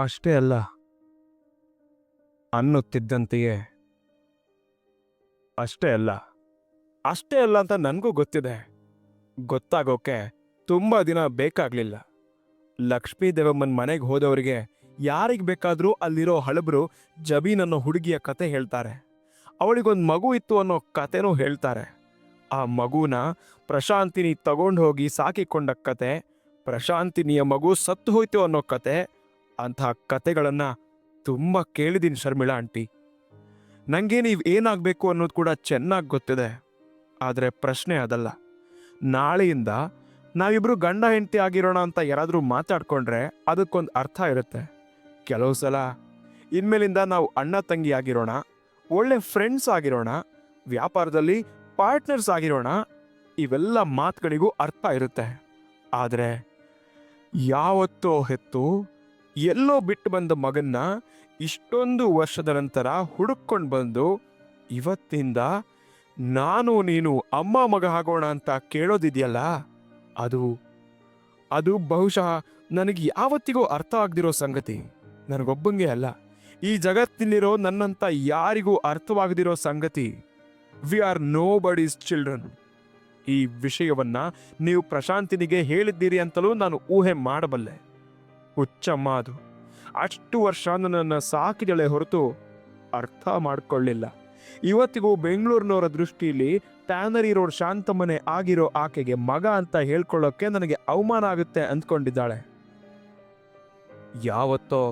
ಅಷ್ಟೇ ಅಲ್ಲ. ಅನ್ನುತ್ತಿದ್ದಂತೆಯೇ. ಅಷ್ಟೇ ಅಲ್ಲ. ಅಷ್ಟೇ ಅಲ್ಲ ಅಂತ ನನಗೂ ಗೊತ್ತಿದೆ. ಗೊತ್ತಾಗೋಕೆ ತುಂಬ ದಿನ ಬೇಕಾಗ್ಲಿಲ್ಲ. ಲಕ್ಷ್ಮೀ ದೇವಮ್ಮನ ಮನೆಗೆ ಹೋದವರಿಗೆ ಯಾರಿಗೆ ಬೇಕಾದರೂ ಅಲ್ಲಿರೋ ಹಳಬರು ಜಬೀನ್ ಅನ್ನೋ ಹುಡುಗಿಯ ಕತೆ ಹೇಳ್ತಾರೆ. ಅವಳಿಗೊಂದು ಮಗು ಇತ್ತು ಅನ್ನೋ ಕತೆನೂ ಹೇಳ್ತಾರೆ. ಆ ಮಗುನ ಪ್ರಶಾಂತಿನಿ ತಗೊಂಡು ಹೋಗಿ ಸಾಕಿಕೊಂಡ ಕತೆ, ಪ್ರಶಾಂತಿನಿಯ ಮಗು ಸತ್ತು ಹೋಯ್ತು ಅನ್ನೋ ಕತೆ ಅಂಥ ಕತೆಗಳನ್ನು ತುಂಬ ಕೇಳಿದೀನಿ ಶರ್ಮಿಳಾ ಆಂಟಿ. ನನಗೆ ನೀವು ಏನಾಗಬೇಕು ಅನ್ನೋದು ಕೂಡ ಚೆನ್ನಾಗಿ ಗೊತ್ತಿದೆ. ಆದರೆ ಪ್ರಶ್ನೆ ಅದಲ್ಲ. ನಾಳೆಯಿಂದ ನಾವಿಬ್ಬರು ಗಂಡ ಹೆಂಡತಿ ಆಗಿರೋಣ ಅಂತ ಯಾರಾದರೂ ಮಾತಾಡ್ಕೊಂಡ್ರೆ ಅದಕ್ಕೊಂದು ಅರ್ಥ ಇರುತ್ತೆ. ಕೆಲವು ಸಲ ಇನ್ಮೇಲಿಂದ ನಾವು ಅಣ್ಣ ತಂಗಿ ಆಗಿರೋಣ, ಒಳ್ಳೆ ಫ್ರೆಂಡ್ಸ್ ಆಗಿರೋಣ, ವ್ಯಾಪಾರದಲ್ಲಿ ಪಾರ್ಟ್ನರ್ಸ್ ಆಗಿರೋಣ, ಇವೆಲ್ಲ ಮಾತುಗಳಿಗೂ ಅರ್ಥ ಇರುತ್ತೆ. ಆದರೆ ಯಾವತ್ತೋ ಹೆತ್ತು ಎಲ್ಲೋ ಬಿಟ್ಟು ಬಂದ ಮಗನ್ನ ಇಷ್ಟೊಂದು ವರ್ಷದ ನಂತರ ಹುಡುಕೊಂಡು ಬಂದು, ಇವತ್ತಿಂದ ನಾನು ನೀನು ಅಮ್ಮ ಮಗ ಆಗೋಣ ಅಂತ ಕೇಳೋದಿದೆಯಲ್ಲ? ಅದು ಅದು ಬಹುಶಃ ನನಗೆ ಯಾವತ್ತಿಗೂ ಅರ್ಥ ಆಗದಿರೋ ಸಂಗತಿ. ನನಗೊಬ್ಬಂಗೆ ಅಲ್ಲ. ಈ ಜಗತ್ತಿನಲ್ಲಿರೋ ನನ್ನಂತ ಯಾರಿಗೂ ಅರ್ಥವಾಗದಿರೋ ಸಂಗತಿ. We are nobody's children. ಈ ವಿಷಯವನ್ನ ನೀವು ಪ್ರಶಾಂತಿನಿಗೆ ಹೇಳಿದ್ದೀರಿ ಅಂತಲೂ ನಾನು ಊಹೆ ಮಾಡಬಲ್ಲೆ. ಹುಚ್ಚಮ್ಮ ಅದು ಅಷ್ಟು ವರ್ಷ ನನ್ನನ್ನು ಸಾಕಿದಳೆ ಹೊರತು ಅರ್ಥ ಮಾಡಿಕೊಳ್ಳಿಲ್ಲ. ಇವತ್ತಿಗೂ ಬೆಂಗಳೂರಿನವರ ದೃಷ್ಟಿಯಲ್ಲಿ ಟ್ಯಾನರಿ ರೋಡ್ ಶಾಂತಮನೆ ಆಗಿರೋ ಆಕೆಗೆ ಮಗ ಅಂತ ಹೇಳ್ಕೊಳ್ಳೋಕೆ ನನಗೆ ಅವಮಾನ ಆಗುತ್ತೆ ಅಂದ್ಕೊಂಡಿದ್ದಾಳೆ. ಯಾವತ್ತೋ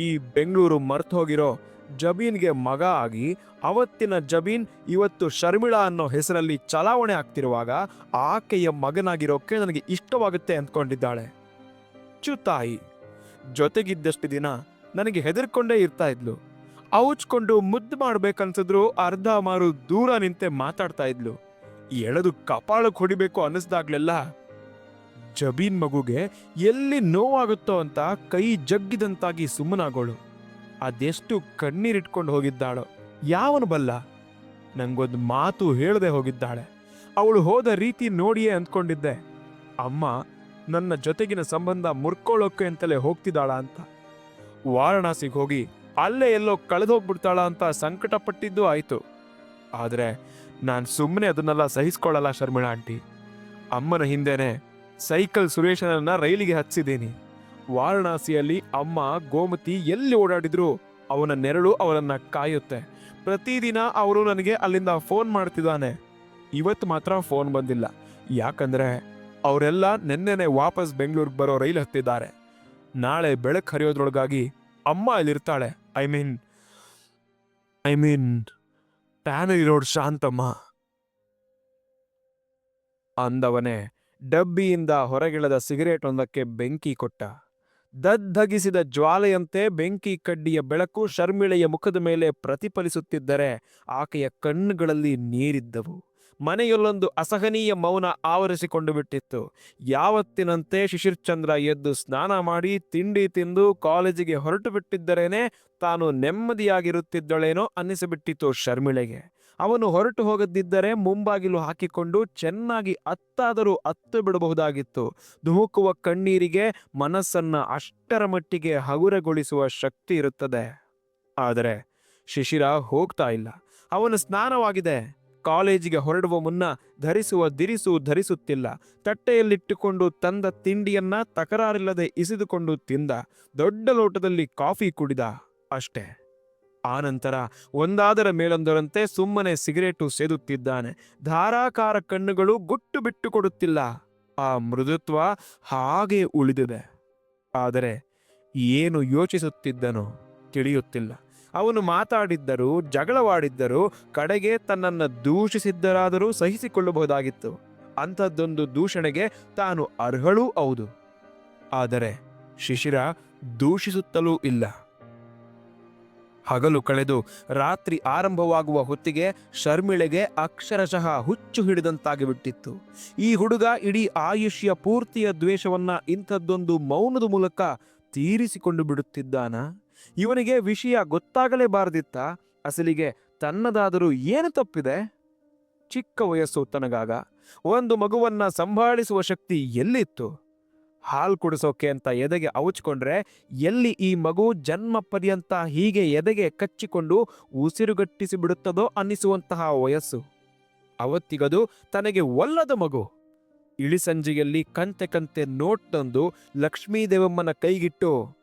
ಈ ಬೆಂಗಳೂರು ಮರ್ತು ಹೋಗಿರೋ ಜಬೀನ್ಗೆ ಮಗ ಆಗಿ ಅವತ್ತಿನ ಜಬೀನ್ ಇವತ್ತು ಶರ್ಮಿಳಾ ಅನ್ನೋ ಹೆಸರಲ್ಲಿ ಚಲಾವಣೆ ಆಗ್ತಿರುವಾಗ ಆಕೆಯ ಮಗನಾಗಿರೋಕೆ ನನಗೆ ಇಷ್ಟವಾಗುತ್ತೆ ಅಂದ್ಕೊಂಡಿದ್ದಾಳೆ. ತಾಯಿ ಜೊತೆಗಿದ್ದಷ್ಟು ದಿನ ನನಗೆ ಹೆದರ್ಕೊಂಡೇ ಇರ್ತಾ ಇದ್ಲು. ಔಚ್ಕೊಂಡು ಮುದ್ದು ಮಾಡ್ಬೇಕನ್ಸಿದ್ರು ಅರ್ಧ ಮಾರು ದೂರ ನಿಂತೆ ಮಾತಾಡ್ತಾ ಇದ್ಲು. ಎಳೆದು ಕಪಾಳಕ್ಕೆ ಹೊಡಿಬೇಕು ಅನ್ನಿಸ್ದಾಗ್ಲೆಲ್ಲ ಜಬೀನ್ ಮಗುಗೆ ಎಲ್ಲಿ ನೋವಾಗುತ್ತೋ ಅಂತ ಕೈ ಜಗ್ಗಿದಂತಾಗಿ ಸುಮ್ಮನಾಗೋಳು. ಅದೆಷ್ಟು ಕಣ್ಣೀರಿಟ್ಕೊಂಡು ಹೋಗಿದ್ದಾಳೋ. ಯಾವನು ಬಲ್ಲ. ನಂಗೊಂದು ಮಾತು ಹೇಳದೆ ಹೋಗಿದ್ದಾಳೆ. ಅವಳು ಹೋದ ರೀತಿ ನೋಡಿಯೇ ಅಂದ್ಕೊಂಡಿದ್ದೆ. ಅಮ್ಮ ನನ್ನ ಜೊತೆಗಿನ ಸಂಬಂಧ ಮುರ್ಕೊಳ್ಳೋಕೆ ಅಂತಲೇ ಹೋಗ್ತಿದ್ದಾಳ ಅಂತ. ವಾರಣಾಸಿಗೆ ಹೋಗಿ ಅಲ್ಲೇ ಎಲ್ಲೋ ಕಳೆದೋಗ್ಬಿಡ್ತಾಳ ಅಂತ ಸಂಕಟ ಪಟ್ಟಿದ್ದು ಆಯ್ತು. ಆದ್ರೆ ನಾನು ಸುಮ್ಮನೆ ಅದನ್ನೆಲ್ಲ ಸಹಿಸ್ಕೊಳ್ಳಲ್ಲ ಶರ್ಮಿಳಾ ಆಂಟಿ. ಅಮ್ಮನ ಹಿಂದೆನೆ ಸೈಕಲ್ ಸುರೇಶನನ್ನ ರೈಲಿಗೆ ಹಚ್ಚಿದ್ದೀನಿ ವಾರಣಾಸಿಯಲ್ಲಿ ಅಮ್ಮ, ಗೋಮತಿ ಎಲ್ಲಿ ಓಡಾಡಿದ್ರು ಅವನ ನೆರಳು ಅವನನ್ನ ಕಾಯುತ್ತೆ. ಪ್ರತಿದಿನ ಅವರು ನನಗೆ ಅಲ್ಲಿಂದ ಫೋನ್ ಮಾಡ್ತಿದ್ದಾನೆ. ಇವತ್ತು ಮಾತ್ರ ಫೋನ್ ಬಂದಿಲ್ಲ. ಯಾಕಂದ್ರೆ ಅವರೆಲ್ಲ ನಿನ್ನೆನೆ ವಾಪಸ್ ಬೆಂಗಳೂರಿಗೆ ಬರೋ ರೈಲ್ ಹತ್ತಿದ್ದಾರೆ. ನಾಳೆ ಬೆಳಕು ಹರಿಯೋದ್ರೊಳಗಾಗಿ ಅಮ್ಮ ಅಲ್ಲಿರ್ತಾಳೆ. I mean I mean, tannery road Shanthamma. ಅಂದವನೇ ಡಬ್ಬಿಯಿಂದ ಹೊರಗಿಳದ ಸಿಗರೇಟ್ ಒಂದಕ್ಕೆ ಬೆಂಕಿ ಕೊಟ್ಟ. ದದ್ದಗಿಸಿದ ಜ್ವಾಲೆಯಂತೆ ಬೆಂಕಿ ಕಡ್ಡಿಯ ಬೆಳಕು ಶರ್ಮಿಳೆಯ ಮುಖದ ಮೇಲೆ ಪ್ರತಿಫಲಿಸುತ್ತಿದ್ದರೆ ಆಕೆಯ ಕಣ್ಣುಗಳಲ್ಲಿ ನೀರಿದ್ದವು. ಮನೆಯಲ್ಲೊಂದು ಅಸಹನೀಯ ಮೌನ ಆವರಿಸಿಕೊಂಡು ಬಿಟ್ಟಿತ್ತು. ಯಾವತ್ತಿನಂತೆ ಶಿಶಿರ್ಚಂದ್ರ ಎದ್ದು ಸ್ನಾನ ಮಾಡಿ ತಿಂಡಿ ತಿಂದು ಕಾಲೇಜಿಗೆ ಹೊರಟು ಬಿಟ್ಟಿದ್ದರೇನೆ ತಾನು ನೆಮ್ಮದಿಯಾಗಿರುತ್ತಿದ್ದಳೇನೋ ಅನ್ನಿಸಿಬಿಟ್ಟಿತು ಶರ್ಮಿಳೆಗೆ. ಅವನು ಹೊರಟು ಹೋಗದಿದ್ದರೆ ಮುಂಬಾಗಿಲು ಹಾಕಿಕೊಂಡು ಚೆನ್ನಾಗಿ ಅತ್ತಾದರೂ ಅತ್ತು ಬಿಡಬಹುದಾಗಿತ್ತು. ಧುಮುಕುವ ಕಣ್ಣೀರಿಗೆ ಮನಸ್ಸನ್ನ ಅಷ್ಟರ ಮಟ್ಟಿಗೆ ಹಗುರಗೊಳಿಸುವ ಶಕ್ತಿ ಇರುತ್ತದೆ. ಆದರೆ ಶಿಶಿರ ಹೋಗ್ತಾ ಇಲ್ಲ. ಅವನು ಸ್ನಾನವಾಗಿದೆ. ಕಾಲೇಜಿಗೆ ಹೊರಡುವ ಮುನ್ನ ಧರಿಸುವ ದಿರಿಸು ಧರಿಸುತ್ತಿಲ್ಲ. ತಟ್ಟೆಯಲ್ಲಿಟ್ಟುಕೊಂಡು ತಂದ ತಿಂಡಿಯನ್ನ ತಕರಾರಿಲ್ಲದೆ ಇಸಿದುಕೊಂಡು ತಿಂದ. ದೊಡ್ಡ ಲೋಟದಲ್ಲಿ ಕಾಫಿ ಕುಡಿದ ಅಷ್ಟೇ. ಆನಂತರ ಒಂದಾದರ ಮೇಲೊಂದರಂತೆ ಸುಮ್ಮನೆ ಸಿಗರೇಟು ಸೇದುತ್ತಿದ್ದಾನೆ. ಧಾರಾಕಾರ ಕಣ್ಣುಗಳು ಗುಟ್ಟು ಬಿಟ್ಟು ಕೊಡುತ್ತಿಲ್ಲ. ಆ ಮೃದುತ್ವ ಹಾಗೆ ಉಳಿದಿದೆ. ಆದರೆ ಏನು ಯೋಚಿಸುತ್ತಿದ್ದನೋ ತಿಳಿಯುತ್ತಿಲ್ಲ. ಅವನು ಮಾತಾಡಿದ್ದರೂ, ಜಗಳವಾಡಿದ್ದರೂ, ಕಡೆಗೆ ತನ್ನನ್ನು ದೂಷಿಸಿದ್ದರಾದರೂ ಸಹಿಸಿಕೊಳ್ಳಬಹುದಾಗಿತ್ತು. ಅಂಥದ್ದೊಂದು ದೂಷಣೆಗೆ ತಾನು ಅರ್ಹಳೂ ಹೌದು. ಆದರೆ ಶಿಶಿರ ದೂಷಿಸುತ್ತಲೂ ಇಲ್ಲ. ಹಗಲು ಕಳೆದು ರಾತ್ರಿ ಆರಂಭವಾಗುವ ಹೊತ್ತಿಗೆ ಶರ್ಮಿಳೆಗೆ ಅಕ್ಷರಶಃ ಹುಚ್ಚು ಹಿಡಿದಂತಾಗಿ ಬಿಟ್ಟಿತ್ತು ಈ ಹುಡುಗ ಇಡೀ ಆಯುಷ್ಯ ಪೂರ್ತಿಯ ದ್ವೇಷವನ್ನ ಇಂಥದ್ದೊಂದು ಮೌನದ ಮೂಲಕ ತೀರಿಸಿಕೊಂಡು ಬಿಡುತ್ತಿದ್ದಾನ? ಇವನಿಗೆ ವಿಷಯ ಗೊತ್ತಾಗಲೇ ಗೊತ್ತಾಗಲೇಬಾರದಿತ್ತ, ಅಸಲಿಗೆ ತನ್ನದಾದರೂ ಏನು ತಪ್ಪಿದೆ? ಚಿಕ್ಕ ವಯಸ್ಸು ತನಗಾಗ. ಒಂದು ಮಗುವನ್ನ ಸಂಭಾಳಿಸುವ ಶಕ್ತಿ ಎಲ್ಲಿತ್ತು? ಹಾಲು ಕುಡಿಸೋಕೆ ಅಂತ ಎದೆಗೆ ಅವಚ್ಕೊಂಡ್ರೆ ಎಲ್ಲಿ ಈ ಮಗು ಜನ್ಮ ಪರ್ಯಂತ ಹೀಗೆ ಎದೆಗೆ ಕಚ್ಚಿಕೊಂಡು ಉಸಿರುಗಟ್ಟಿಸಿ ಬಿಡುತ್ತದೋ ಅನ್ನಿಸುವಂತಹ ವಯಸ್ಸು. ಅವತ್ತಿಗದು ತನಗೆ ಒಲ್ಲದ ಮಗು. ಇಳಿಸಂಜೆಯಲ್ಲಿ ಕಂತೆ ಕಂತೆ ನೋಟ್ ತಂದು ಲಕ್ಷ್ಮೀದೇವಮ್ಮನ ಕೈಗಿಟ್ಟು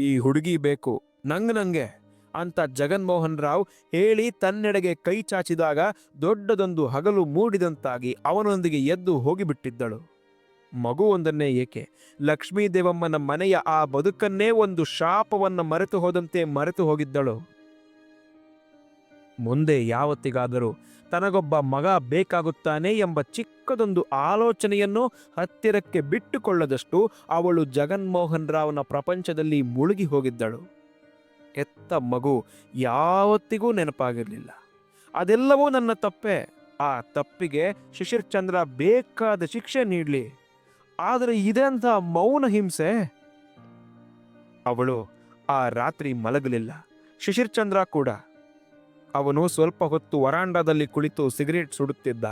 ಈ ಹುಡುಗಿ ಬೇಕು. ನಂಗ್ ನಂಗೆ, ಅಂತ ಜಗನ್ಮೋಹನ್ ರಾವ್ ಹೇಳಿ ತನ್ನೆಡೆಗೆ ಕೈ ಚಾಚಿದಾಗ ದೊಡ್ಡದೊಂದು ಹಗಲು ಮೂಡಿದಂತಾಗಿ ಅವನೊಂದಿಗೆ ಎದ್ದು ಹೋಗಿಬಿಟ್ಟಿದ್ದಳು. ಮಗುವೊಂದನ್ನೇ ಏಕೆ? ಲಕ್ಷ್ಮೀದೇವಮ್ಮನ ಮನೆಯ ಆ ಬದುಕನ್ನೇ ಒಂದು ಶಾಪವನ್ನ ಮರೆತು ಹೋದಂತೆ ಮರೆತು ಹೋಗಿದ್ದಳು. ಮುಂದೆ ಯಾವತ್ತಿಗಾದರೂ ತನಗೊಬ್ಬ ಮಗ ಬೇಕಾಗುತ್ತಾನೆ ಎಂಬ ಚಿಕ್ಕದೊಂದು ಆಲೋಚನೆಯನ್ನು ಹತ್ತಿರಕ್ಕೆ ಬಿಟ್ಟುಕೊಳ್ಳದಷ್ಟು ಅವಳು ಜಗನ್ಮೋಹನ್ ರಾವ್ನ ಪ್ರಪಂಚದಲ್ಲಿ ಮುಳುಗಿ ಹೋಗಿದ್ದಳು. ಎತ್ತ ಮಗು ಯಾವತ್ತಿಗೂ ನೆನಪಾಗಿರಲಿಲ್ಲ. ಅದೆಲ್ಲವೂ ನನ್ನ ತಪ್ಪೆ. ಆ ತಪ್ಪಿಗೆ ಶಿಶಿರ್ ಚಂದ್ರ ಬೇಕಾದ ಶಿಕ್ಷೆ ನೀಡಲಿ. ಆದರೆ ಇದೆಂಥ ಮೌನ ಹಿಂಸೆ? ಅವಳು ಆ ರಾತ್ರಿ ಮಲಗಲಿಲ್ಲ. ಶಿಶಿರ್ ಚಂದ್ರ ಕೂಡ ಅವನು ಸ್ವಲ್ಪ ಹೊತ್ತು ವರಾಂಡದಲ್ಲಿ ಕುಳಿತು ಸಿಗರೇಟ್ ಸುಡುತ್ತಿದ್ದ.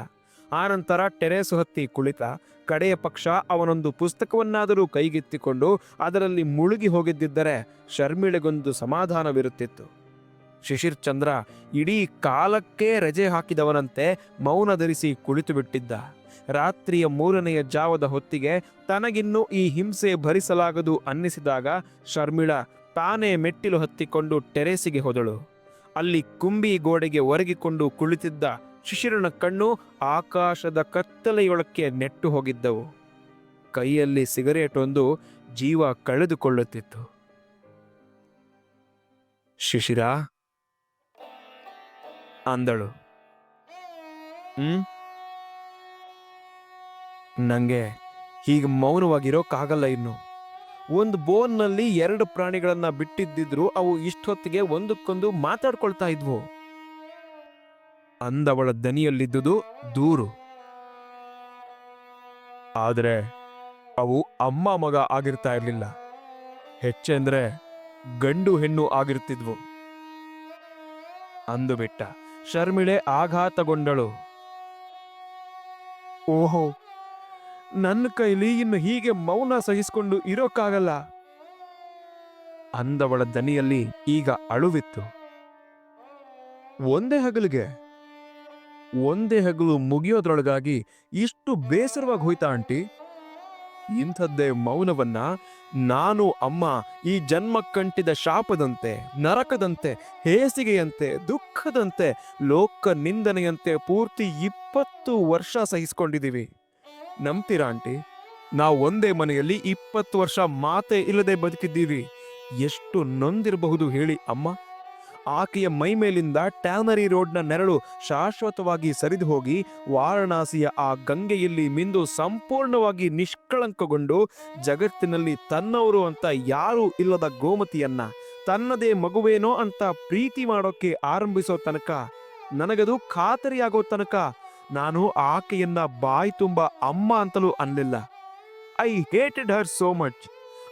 ಆನಂತರ ಟೆರೇಸ್ ಹತ್ತಿ ಕುಳಿತ ಕಡೆಯ ಪಕ್ಷ ಅವನೊಂದು ಪುಸ್ತಕವನ್ನಾದರೂ ಕೈಗೆತ್ತಿಕೊಂಡು ಅದರಲ್ಲಿ ಮುಳುಗಿ ಹೋಗಿದ್ದಿದ್ದರೆ ಶರ್ಮಿಳೆಗೊಂದು ಸಮಾಧಾನವಿರುತ್ತಿತ್ತು. ಶಿಶಿರ್ ಚಂದ್ರ ಇಡೀ ಕಾಲಕ್ಕೇ ರಜೆ ಹಾಕಿದವನಂತೆ ಮೌನ ಧರಿಸಿ ಕುಳಿತು ಬಿಟ್ಟಿದ್ದ ರಾತ್ರಿಯ ಮೂರನೆಯ ಜಾವದ ಹೊತ್ತಿಗೆ ತನಗಿನ್ನೂ ಈ ಹಿಂಸೆ ಭರಿಸಲಾಗದು ಅನ್ನಿಸಿದಾಗ ಶರ್ಮಿಳ ತಾನೇ ಮೆಟ್ಟಿಲು ಹತ್ತಿಕೊಂಡು ಟೆರೇಸಿಗೆ ಹೋದಳು. ಅಲ್ಲಿ ಕುಂಬಿ ಗೋಡೆಗೆ ಒರಗಿಕೊಂಡು ಕುಳಿತಿದ್ದ ಶಿಶಿರನ ಕಣ್ಣು ಆಕಾಶದ ಕತ್ತಲೆಯೊಳಕ್ಕೆ ನೆಟ್ಟು ಹೋಗಿದ್ದವು. ಕೈಯಲ್ಲಿ ಸಿಗರೇಟ್ ಒಂದು ಜೀವ ಕಳೆದುಕೊಳ್ಳುತ್ತಿತ್ತು. ಶಿಶಿರ? ಅಂದಳು. ಹ್ಮ್? ನಂಗೆ ಹೀಗೆ ಮೌನವಾಗಿರೋಕ್ಕಾಗಲ್ಲ ಇನ್ನು. ಒಂದು ಬೋನ್ನಲ್ಲಿ ಎರಡು ಪ್ರಾಣಿಗಳನ್ನ ಬಿಟ್ಟಿದ್ದಿದ್ರು ಅವು ಇಷ್ಟೊತ್ತಿಗೆ ಒಂದಕ್ಕೊಂದು ಮಾತಾಡ್ಕೊಳ್ತಾ ಇದ್ವು. ಅಂದವಳ ದನಿಯಲ್ಲಿದ್ದುದು ದೂರು. ಆದರೆ ಅವು ಅಮ್ಮ ಮಗ ಆಗಿರ್ತಾ ಇರಲಿಲ್ಲ. ಹೆಚ್ಚೆಂದ್ರೆ ಗಂಡು ಹೆಣ್ಣು ಆಗಿರ್ತಿದ್ವು. ಅಂದು ಬಿಟ್ಟ ಶರ್ಮಿಳೆ ಆಘಾತಗೊಂಡಳು. ಓಹೋ ನನ್ನ ಕೈಲಿ ಇನ್ನು ಹೀಗೆ ಮೌನ ಸಹಿಸಿಕೊಂಡು ಇರೋಕ್ಕಾಗಲ್ಲ. ಅಂದವಳ ದನಿಯಲ್ಲಿ ಈಗ ಅಳುವಿತ್ತು. ಒಂದೇ ಹಗಲಿಗೆ? ಒಂದೇ ಹಗಲು ಮುಗಿಯೋದ್ರೊಳಗಾಗಿ ಇಷ್ಟು ಬೇಸರವಾಗಿ ಹೋಯ್ತಾ ಆಂಟಿ? ಇಂಥದ್ದೇ ಮೌನವನ್ನ ನಾನು ಅಮ್ಮ ಈ ಜನ್ಮ ಕಂಟಿದ ಶಾಪದಂತೆ ನರಕದಂತೆ ಹೇಸಿಗೆಯಂತೆ ದುಃಖದಂತೆ ಲೋಕ ನಿಂದನೆಯಂತೆ ಪೂರ್ತಿ ಇಪ್ಪತ್ತು ವರ್ಷ ಸಹಿಸ್ಕೊಂಡಿದ್ದೀವಿ. ನಂಬ್ತೀರಾ ಆಂಟಿ? ನಾವು ಒಂದೇ ಮನೆಯಲ್ಲಿ ಇಪ್ಪತ್ತು ವರ್ಷ ಮಾತೆ ಇಲ್ಲದೆ ಬದುಕಿದ್ದೀವಿ. ಎಷ್ಟು ನೊಂದಿರಬಹುದು ಹೇಳಿ ಅಮ್ಮ. ಆಕೆಯ ಮೈ ಮೇಲಿಂದ ಟ್ಯಾನರಿ ರೋಡ್ನ ನೆರಳು ಶಾಶ್ವತವಾಗಿ ಸರಿದು ಹೋಗಿ ವಾರಣಾಸಿಯ ಆ ಗಂಗೆಯಲ್ಲಿ ಮಿಂದು ಸಂಪೂರ್ಣವಾಗಿ ನಿಷ್ಕಳಂಕಗೊಂಡು ಜಗತ್ತಿನಲ್ಲಿ ತನ್ನವರು ಅಂತ ಯಾರೂ ಇಲ್ಲದ ಗೋಮತಿಯನ್ನ, ತನ್ನದೇ ಮಗುವೇನೋ ಅಂತ ಪ್ರೀತಿ ಮಾಡೋಕೆ ಆರಂಭಿಸೋ ತನಕ, ನನಗದು ಖಾತರಿಯಾಗೋ ತನಕ ನಾನು ಆಕೆಯನ್ನ ಬಾಯಿ ತುಂಬ ಅಮ್ಮ ಅಂತಲೂ ಅನ್ನಲಿಲ್ಲ I hated her so much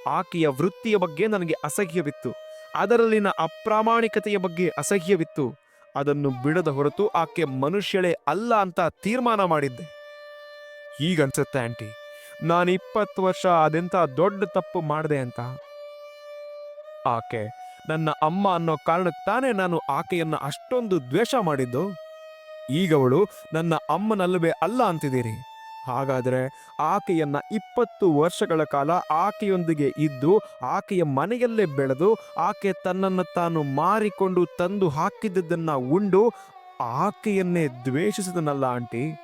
ಆಕೆಯ ವೃತ್ತಿಯ ಬಗ್ಗೆ ನನಗೆ ಅಸಹ್ಯವಿತ್ತು. ಅದರಲ್ಲಿನ ಅಪ್ರಾಮಾಣಿಕತೆಯ ಬಗ್ಗೆ ಅಸಹ್ಯವಿತ್ತು. ಅದನ್ನು ಬಿಡದ ಹೊರತು ಆಕೆ ಮನುಷ್ಯಳೇ ಅಲ್ಲ ಅಂತ ತೀರ್ಮಾನ ಮಾಡಿದ್ದೆ. ಹೀಗನ್ಸುತ್ತೆ ಆಂಟಿ. ನಾನು ಇಪ್ಪತ್ತು ವರ್ಷ ಅದೆಂತ ದೊಡ್ಡ ತಪ್ಪು ಮಾಡಿದೆ ಅಂತ. ಆಕೆ ನನ್ನ ಅಮ್ಮ ಅನ್ನೋ ಕಾರಣಕ್ಕೆ ತಾನೇ ನಾನು ಆಕೆಯನ್ನು ಅಷ್ಟೊಂದು ದ್ವೇಷ ಮಾಡಿದ್ದು? ಈಗವಳು ನನ್ನ ಅಮ್ಮನಲ್ಲವೇ ಅಲ್ಲ ಅಂತಿದ್ದೀರಿ. ಹಾಗಾದರೆ ಆಕೆಯನ್ನ ಇಪ್ಪತ್ತು ವರ್ಷಗಳ ಕಾಲ ಆಕೆಯೊಂದಿಗೆ ಇದ್ದು ಆಕೆಯ ಮನೆಯಲ್ಲೇ ಬೆಳೆದು ಆಕೆ ತನ್ನನ್ನು ತಾನು ಮಾರಿಕೊಂಡು ತಂದು ಹಾಕಿದ್ದನ್ನು ಉಂಡು ಆಕೆಯನ್ನೇ ದ್ವೇಷಿಸಿದನಲ್ಲ ಆಂಟಿ.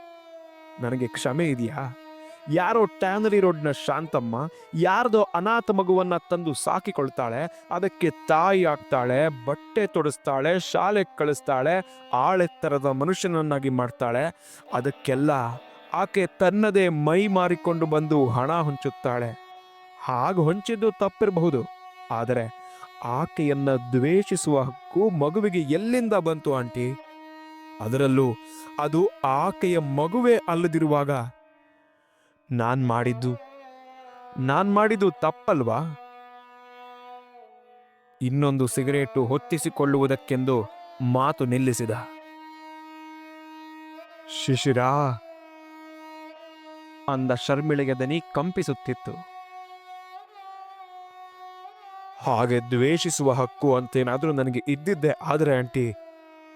ನನಗೆ ಕ್ಷಮೆ ಇದೆಯಾ? ಯಾರೋ ಟ್ಯಾನರಿ ರೋಡ್ನ ಶಾಂತಮ್ಮ ಯಾರ್ದೋ ಅನಾಥ ಮಗುವನ್ನ ತಂದು ಸಾಕಿಕೊಳ್ತಾಳೆ, ಅದಕ್ಕೆ ತಾಯಿ ಆಗ್ತಾಳೆ, ಬಟ್ಟೆ ತೊಡಿಸ್ತಾಳೆ, ಶಾಲೆ ಕಳಿಸ್ತಾಳೆ, ಆಳೆತ್ತರದ ಮನುಷ್ಯನನ್ನಾಗಿ ಮಾಡ್ತಾಳೆ. ಅದಕ್ಕೆಲ್ಲ ಆಕೆ ತನ್ನದೇ ಮೈ ಮಾರಿಕೊಂಡು ಬಂದು ಹಣ ಹೊಂಚುತ್ತಾಳೆ. ಹಾಗೆ ಹೊಂಚಿದ್ದು ತಪ್ಪಿರಬಹುದು. ಆದರೆ ಆಕೆಯನ್ನ ದ್ವೇಷಿಸುವ ಹಕ್ಕು ಮಗುವಿಗೆ ಎಲ್ಲಿಂದ ಬಂತು ಆಂಟಿ? ಅದರಲ್ಲೂ ಅದು ಆಕೆಯ ಮಗುವೇ ಅಲ್ಲದಿರುವಾಗ ನಾನ್ ಮಾಡಿದ್ದು. ನಾನ್ ಮಾಡಿದ್ದು ತಪ್ಪಲ್ವಾ? ಇನ್ನೊಂದು ಸಿಗರೇಟು ಹೊತ್ತಿಸಿಕೊಳ್ಳುವುದಕ್ಕೆಂದು ಮಾತು ನಿಲ್ಲಿಸಿದ. ಶಿಶಿರಾ! ಅಂದ ಶರ್ಮಿಳಿಗೆ ದನಿ ಕಂಪಿಸುತ್ತಿತ್ತು. ಹಾಗೆ ದ್ವೇಷಿಸುವ ಹಕ್ಕು ಅಂತೇನಾದ್ರೂ ನನಗೆ ಇದ್ದಿದ್ದೆ ಆದರೆ ಆಂಟಿ,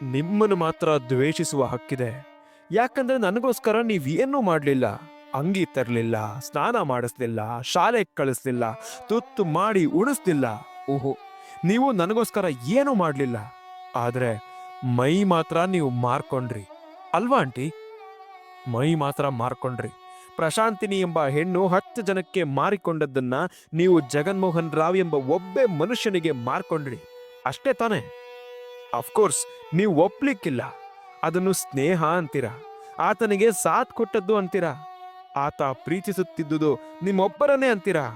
ನಿಮ್ಮನ್ನು ಮಾತ್ರ ದ್ವೇಷಿಸುವ ಹಕ್ಕಿದೆ. ಯಾಕಂದ್ರೆ ನನಗೋಸ್ಕರ ನೀವೇನೂ ಮಾಡಲಿಲ್ಲ. ಅಂಗಿ ತರಲಿಲ್ಲ, ಸ್ನಾನ ಮಾಡಿಸ್ಲಿಲ್ಲ ಶಾಲೆಗೆ ಕಳಿಸ್ಲಿಲ್ಲ, ತುತ್ತು ಮಾಡಿ ಉಣಿಸ್ಲಿಲ್ಲ ಓಹೋ, ನೀವು ನನಗೋಸ್ಕರ ಏನೂ ಮಾಡಲಿಲ್ಲ. ಆದರೆ ಮೈ ಮಾತ್ರ ನೀವು ಮಾರ್ಕೊಂಡ್ರಿ. ಅಲ್ವಾ ಆಂಟಿ? ಮೈ ಮಾತ್ರ ಮಾರ್ಕೊಂಡ್ರಿ. ಪ್ರಶಾಂತಿನಿ ಎಂಬ ಹೆಣ್ಣು ಹತ್ತು ಜನಕ್ಕೆ ಮಾರಿಕೊಂಡದ್ದನ್ನ ನೀವು ಜಗನ್ಮೋಹನ್ ರಾವ್ ಎಂಬ ಒಬ್ಬೇ ಮನುಷ್ಯನಿಗೆ ಮಾರ್ಕೊಂಡ್ರಿ. ಅಷ್ಟೇ ತಾನೇ? ಅಫ್ಕೋರ್ಸ್ ನೀವು ಒಪ್ಲಿಕ್ಕಿಲ್ಲ. ಅದನ್ನು ಸ್ನೇಹ ಅಂತೀರಾ? ಆತನಿಗೆ ಸಾಥ್ ಕೊಟ್ಟದ್ದು ಅಂತೀರ? ಆತ ಪ್ರೀತಿಸುತ್ತಿದ್ದುದು ನಿಮ್ಮೊಬ್ಬರನ್ನೇ ಅಂತೀರಾ?